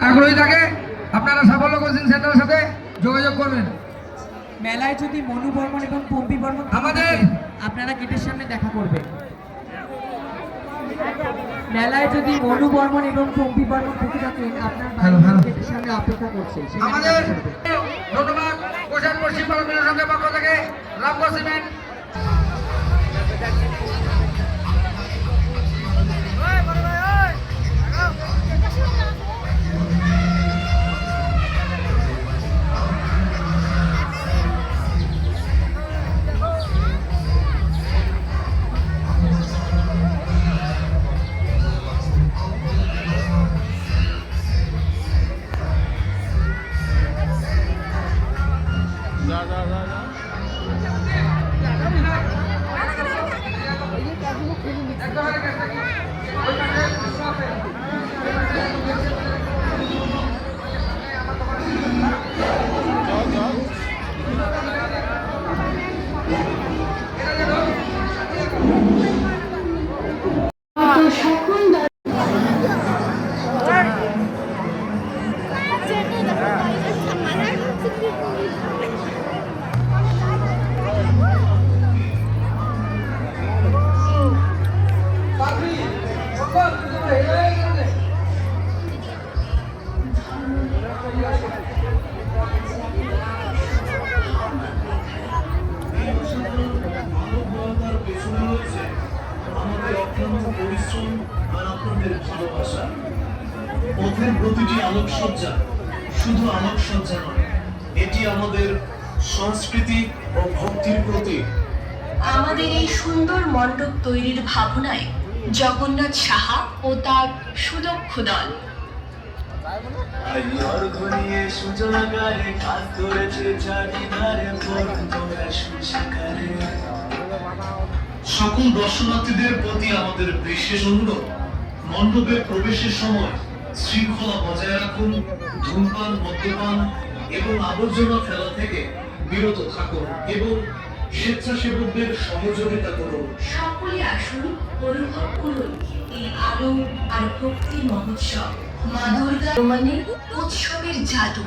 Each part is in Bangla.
আগ্রহী থাকে আপনারা সাফল্য কোচিং সেন্টারের সাথে যোগাযোগ করবেন। মেলায় যদি মনু বর্মন এবং পম্পি বর্মন আমাদের- আপনারা গেটের সামনে দেখা করবেন। মেলায় যদি মনু বর্মন এবং পম্পি বর্মন থেকে থাকেন আপনার গেটের সামনে অপেক্ষা করছে আমাদের ধন্যবাদ। কোষার পশ্চিম সঙ্গে পক্ষ থেকে রামগো সিমেন্ট মানবতার আপনাদের ভালোবাসা। পথের প্রতিটি আলোকসজ্জা শুধু আলোকসজ্জা নয় এটি আমাদের সংস্কৃতি ও ভক্তির প্রতীক। আমাদের এই সুন্দর মণ্ডপ তৈরির ভাবনায় জগন্নাথ সাহা ও তার সুদক্ষ দল। আইয়ার ঘনিয়ে সূচনা গায়ে কাজ করেছে চারিধারে পর্যন্ত শিকারে সকল দর্শনার্থীদের প্রতি আমাদের বিশেষ অনুরোধ মণ্ডপে প্রবেশের সময় শৃঙ্খলা বজায় রাখুন, ধূমপান, মদ্যপান এবং আবর্জনা ফেলা থেকে বিরত থাকুন এবং স্বেচ্ছাসেবকদের সহযোগিতা করুন। সকলে আসুন, অনুভব করুন এই আলো আর ভক্তির মহোৎসব। মা দুর্গা মানে উৎসবের জাদু।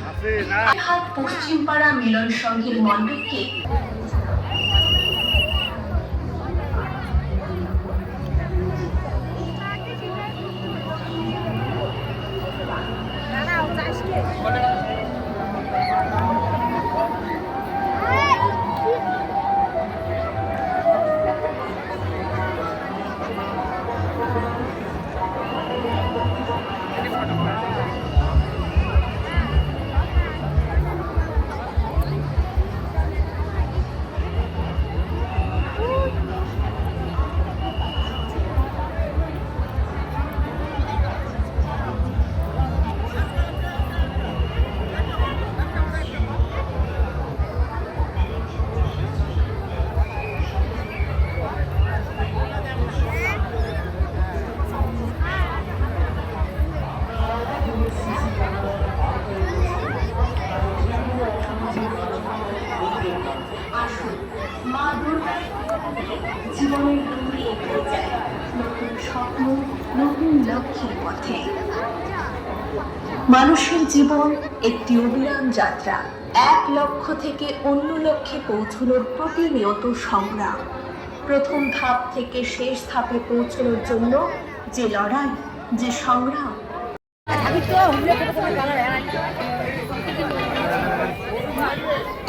পশ্চিমপাড়া মিলন সংঘের মণ্ডপকে লক্ষ্যের পথে। মানুষের জীবন একটি অবিরাম যাত্রা। এক লক্ষ্য থেকে অন্য লক্ষ্যে পৌঁছানোর প্রতিনিয়ত সংগ্রাম। প্রথম ধাপ থেকে শেষ ধাপে পৌঁছানোর জন্য যে লড়াই, যে সংগ্রাম।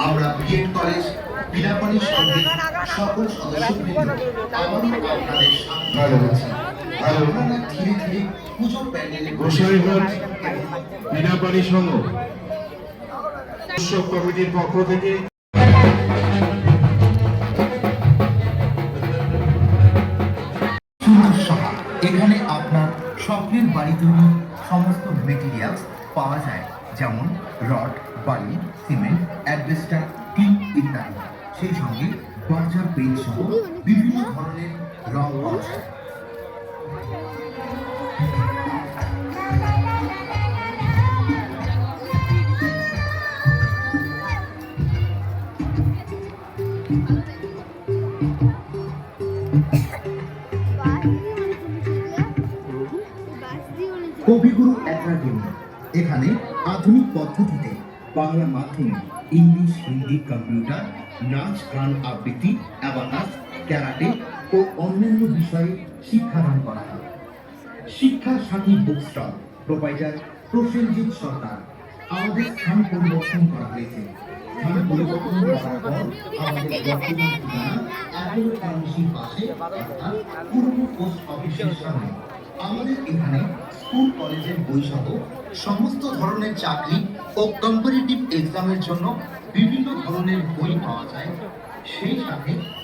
আমরা বিএড কলেজ সংঘের সকল সদস্যবৃন্দ আবারও আপনাদের স্বাগত জানাচ্ছি আপনারা ধীরে ধীরে পুজো প্যান্ডেলে গোসাইঘাট বিনাপানি সংঘ। উৎসব কমিটির পক্ষ থেকে এখানে আপনার স্বপ্নের বাড়ি তৈরি সমস্ত মেটেরিয়ালস পাওয়া যায় যেমন রড বালি সিমেন্ট অ্যাডভেস্টার টিন ইত্যাদি। সেই সঙ্গে বার্জার পেইন্ট সহ বিভিন্ন ধরনের রং পাওয়া যায় কবিগুরু একাডেমি এখানে আধুনিক পদ্ধতিতে বাংলা মাধ্যমে ইংলিশ, হিন্দি কম্পিউটার, নাচ, গান, আবৃত্তি অ্যাবাকাস ক্যারাটে ও অন্যান্য বিষয়ে শিক্ষাদান করা হয়। শিক্ষার সাথী বুক স্টল প্রসেনজিৎ সরকার আমাদের স্থান পরিবর্তন করা হয়েছে। পোস্ট আমাদের এখানে স্কুল, কলেজের সমস্ত ধরনের চাকরি ও কম্পারেটিভ এক্সামের জন্য বিভিন্ন ধরনের বই পাওয়া যায়। সেই সাথে